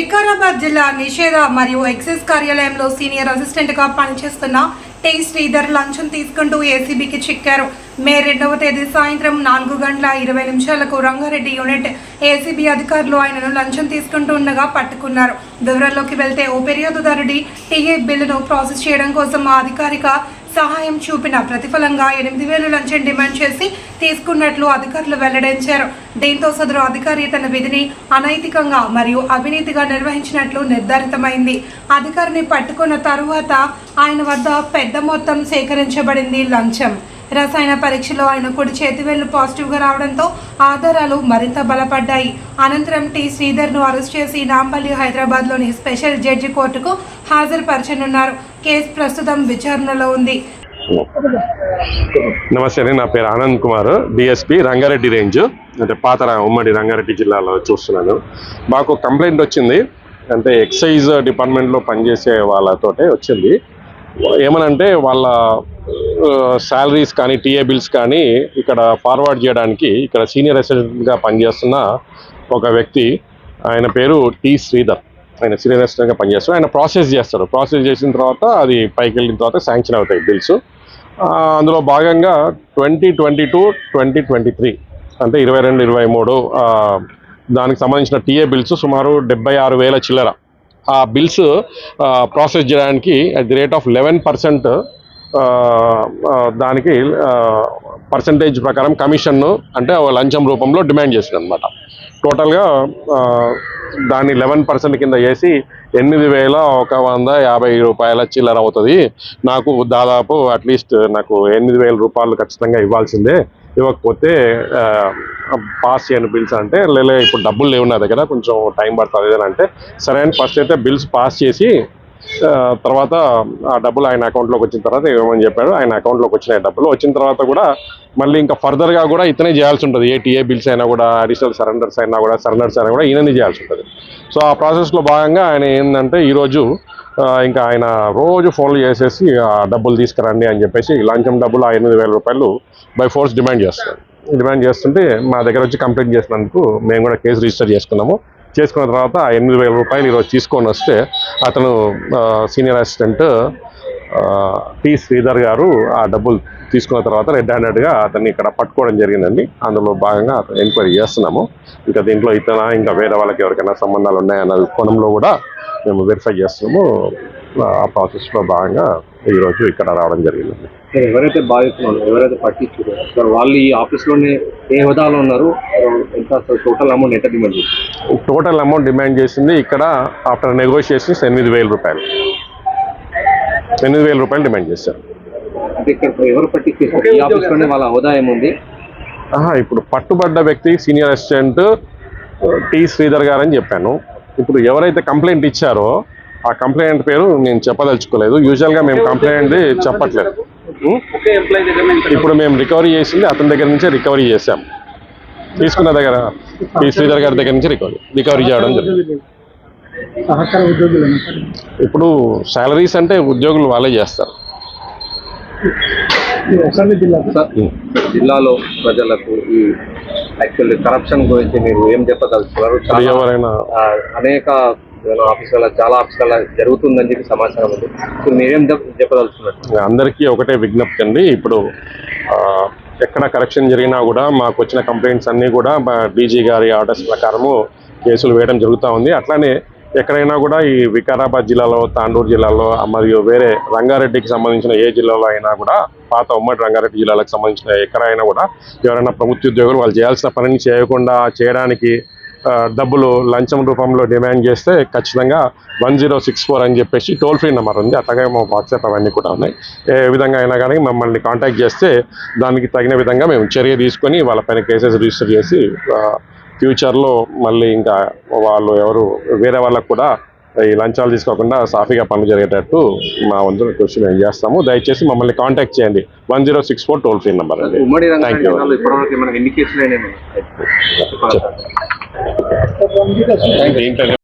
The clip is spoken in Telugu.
వికారాబాద్ జిల్లా నిషేధ మరియు ఎక్సైజ్ కార్యాలయంలో సీనియర్ అసిస్టెంట్గా పనిచేస్తున్న టి శ్రీధర్ లంచం తీసుకుంటూ ఏసీబీకి చిక్కారు. మే రెండవ తేదీ సాయంత్రం నాలుగు గంటల ఇరవై నిమిషాలకు రంగారెడ్డి యూనిట్ ఏసీబీ అధికారులు ఆయనను లంచం తీసుకుంటూ ఉండగా పట్టుకున్నారు. వివరాల్లోకి వెళ్తే ఓ ఫిర్యాదుదారుడి టీఏ బిల్లును ప్రాసెస్ చేయడం కోసం ఆ అధికారిక సహాయం చూపిన ప్రతిఫలంగా ఎనిమిది వేలు లంచం డిమాండ్ చేసి తీసుకున్నట్లు అధికారులు వెల్లడించారు. దీంతో సదరు అధికారి తన విధిని అనైతికంగా మరియు అవినీతిగా నిర్వహించినట్లు నిర్ధారితమైంది. అధికారిని పట్టుకున్న తరువాత ఆయన వద్ద పెద్ద మొత్తం సేకరించబడింది లంచం. రసాయన పరీక్షలో ఆయన కుడి చేతివేళ్ళు పాజిటివ్గా రావడంతో ఆధారాలు మరింత బలపడ్డాయి. అనంతరం టి. శ్రీధర్ను అరెస్ట్ చేసి నాంపల్లి హైదరాబాద్లోని స్పెషల్ జడ్జి కోర్టుకు హాజరుపరచనున్నారు. కేసు ప్రస్తుతం విచారణలో ఉంది. నమస్తే అండి. నా పేరు Anand Kumar. DSP Rangareddy range. అంటే పాత ఉమ్మడి రంగారెడ్డి జిల్లాలో చూస్తున్నాను. మాకు కంప్లైంట్ వచ్చింది. అంటే ఎక్సైజ్ డిపార్ట్మెంట్లో పనిచేసే వాళ్ళతోటే వచ్చింది. ఏమనంటే వాళ్ళ శాలరీస్ కానీ టీఏ బిల్స్ కానీ ఇక్కడ ఫార్వర్డ్ చేయడానికి ఇక్కడ సీనియర్ అసిస్టెంట్గా పనిచేస్తున్న ఒక వ్యక్తి ఆయన పేరు టి శ్రీధర్. ఆయన సీనియర్ అసిస్టెంట్గా పనిచేస్తారు ఆయన ప్రాసెస్ చేస్తారు. ప్రాసెస్ చేసిన తర్వాత అది పైకి వెళ్ళిన తర్వాత శాంక్షన్ అవుతాయి బిల్స్ అందులో భాగంగా twenty twenty two twenty twenty three అంటే ఇరవై రెండు ఇరవై మూడు దానికి సంబంధించిన టీఏ బిల్స్ సుమారు డెబ్బై ఆరు వేల చిల్లర ఆ బిల్స్ ప్రాసెస్ చేయడానికి at the rate of eleven percent దానికి పర్సంటేజ్ ప్రకారం కమిషన్ను అంటే లంచం రూపంలో డిమాండ్ చేసింది అనమాట టోటల్గా దాన్ని లెవెన్ పర్సెంట్ కింద వేసి ఎనిమిది వేల ఒక వంద యాభై రూపాయల చిల్లర అవుతుంది. నాకు దాదాపు అట్లీస్ట్ నాకు ఎనిమిది వేల రూపాయలు ఖచ్చితంగా ఇవ్వాల్సిందే. ఇవ్వకపోతే పాస్ చేయని బిల్స్ అంటే లేలే ఇప్పుడు డబ్బులు లేవు నా దగ్గర కొంచెం టైం పడుతుంది అని అంటే సరే అని ఫస్ట్ అయితే బిల్స్ పాస్ చేసి తర్వాత ఆ డబ్బులు ఆయన అకౌంట్లోకి వచ్చిన తర్వాత ఇవ్వమని చెప్పాడు? ఆయన అకౌంట్లోకి వచ్చినాయి డబ్బులు. వచ్చిన తర్వాత కూడా మళ్ళీ ఇంకా ఫర్దర్గా కూడా ఇతనే చేయాల్సి ఉంటుంది. ఏ టీఏ బిల్స్ అయినా కూడా అడిషనల్ సరెండర్స్ అయినా కూడా సరెండర్స్ అయినా కూడా ఈయననే చేయాల్సి ఉంటుంది. సో ఆ ప్రాసెస్లో భాగంగా ఆయన ఏంటంటే ఈరోజు ఇంకా ఆయన రోజు ఫోన్లు చేసేసి ఆ డబ్బులు తీసుకురండి అని చెప్పేసి లంచం డబ్బులు ఆ ఎనిమిది వేల రూపాయలు బై ఫోర్స్ డిమాండ్ చేస్తారు డిమాండ్ చేస్తుంటే మా దగ్గర వచ్చి కంప్లైంట్ చేసినందుకు మేము కూడా కేసు రిజిస్టర్ చేసుకున్నాము. చేసుకున్న తర్వాత ఆ ఎనిమిది వేల రూపాయలు ఈరోజు తీసుకొని వస్తే అతను సీనియర్ అసిస్టెంట్ టి శ్రీధర్ గారు ఆ డబ్బులు తీసుకున్న తర్వాత రెడ్ హ్యాండెడ్గా అతన్ని ఇక్కడ పట్టుకోవడం జరిగిందండి. అందులో భాగంగా అతను ఎంక్వైరీ చేస్తున్నాము. ఇంకా దీంట్లో ఇతన ఇంకా వేరే వాళ్ళకి ఎవరికైనా సంబంధాలు ఉన్నాయన్న కోణంలో కూడా మేము వెరిఫై చేస్తున్నాము. ఆ ప్రాసెస్లో భాగంగా ఈరోజు ఇక్కడ రావడం జరిగిందండి. ఎవరైతే బాధితులు ఎవరైతే పట్టించారో వాళ్ళు ఈ ఆఫీస్లోనే ఏ హోదాలో ఉన్నారు ఎంత టోటల్ అమౌంట్ ఎంత డిమాండ్ చేస్తారు టోటల్ అమౌంట్ డిమాండ్ చేసింది ఇక్కడ ఆఫ్టర్ నెగోషియేషన్స్ ఎనిమిది వేల రూపాయలు. ఎనిమిది వేల రూపాయలు డిమాండ్ చేశారు. అంటే ఇక్కడ ఎవరు పట్టించారు ఈ ఆఫీస్లోనే వాళ్ళ హోదా ఏముంది ఆహా ఇప్పుడు పట్టుబడ్డ వ్యక్తి సీనియర్ అసిస్టెంట్ టి శ్రీధర్ గారు అని చెప్పాను. ఇప్పుడు ఎవరైతే కంప్లైంట్ ఇచ్చారో ఆ కంప్లైంట్ పేరు నేను చెప్పదలుచుకోలేదు. యూజువల్గా మేము కంప్లైంట్ చెప్పట్లేదు? ఇప్పుడు మేము రికవరీ చేసింది అతని దగ్గర నుంచే రికవరీ చేసాం తీసుకున్న దగ్గర టి శ్రీధర్ గారి దగ్గర నుంచి రికవరీ రికవరీ చేయడం జరిగింది. ఇప్పుడు శాలరీస్ అంటే ఉద్యోగులు వాళ్ళే చేస్తారు. జిల్లాలో ప్రజలకు ఈ యాక్చువల్లీ కరప్షన్ గురించి మీరు ఏం చెప్పదలుచుకున్నారు? అనేక ఆఫీసుల చాలా ఆఫీసుల జరుగుతుందని చెప్పి సమాచారం ఉంది. మీరేం చెప్- చెప్పదలుచుకున్నారు? అందరికీ ఒకటే విజ్ఞప్తి అండి. ఇప్పుడు ఆ, ఎక్కడ కరెక్షన్ జరిగినా కూడా మాకు వచ్చిన కంప్లైంట్స్ అన్నీ కూడా మా డీజీ గారి ఆర్డర్స్ ప్రకారము కేసులు వేయడం జరుగుతూ ఉంది. అట్లానే ఎక్కడైనా కూడా ఈ వికారాబాద్ జిల్లాలో తాండూరు జిల్లాలో మరియు వేరే రంగారెడ్డికి సంబంధించిన ఏ జిల్లాలో అయినా కూడా పాత ఉమ్మడి రంగారెడ్డి జిల్లాలకు సంబంధించిన ఎక్కడైనా కూడా ఎవరైనా ప్రభుత్వ ఉద్యోగులు వాళ్ళు చేయాల్సిన పనిని చేయకుండా చేయడానికి డబ్బులు లంచం రూపంలో డిమాండ్ చేస్తే ఖచ్చితంగా వన్ జీరో సిక్స్ ఫోర్ అని చెప్పేసి టోల్ ఫ్రీ నెంబర్ ఉంది. అట్లాగే మా వాట్సాప్ అవన్నీ కూడా ఉన్నాయి. ఏ విధంగా అయినా కానీ మమ్మల్ని కాంటాక్ట్ చేస్తే దానికి తగిన విధంగా మేము చర్య తీసుకొని వాళ్ళపైన కేసెస్ రిజిస్టర్ చేసి ఫ్యూచర్లో మళ్ళీ ఇంకా వాళ్ళు ఎవరు వేరే వాళ్ళకు కూడా ఈ లంచాలు తీసుకోకుండా సాఫీగా పనులు జరిగేటట్టు మా వంతు కృషి మేము చేస్తాము. దయచేసి మమ్మల్ని కాంటాక్ట్ చేయండి. One zero six four toll free number అండి. థ్యాంక్ యూ జిల్లాలో ఇప్పటివరకు ఏమైనా ఎన్ని కేసులు అయినాయి దీంట్లో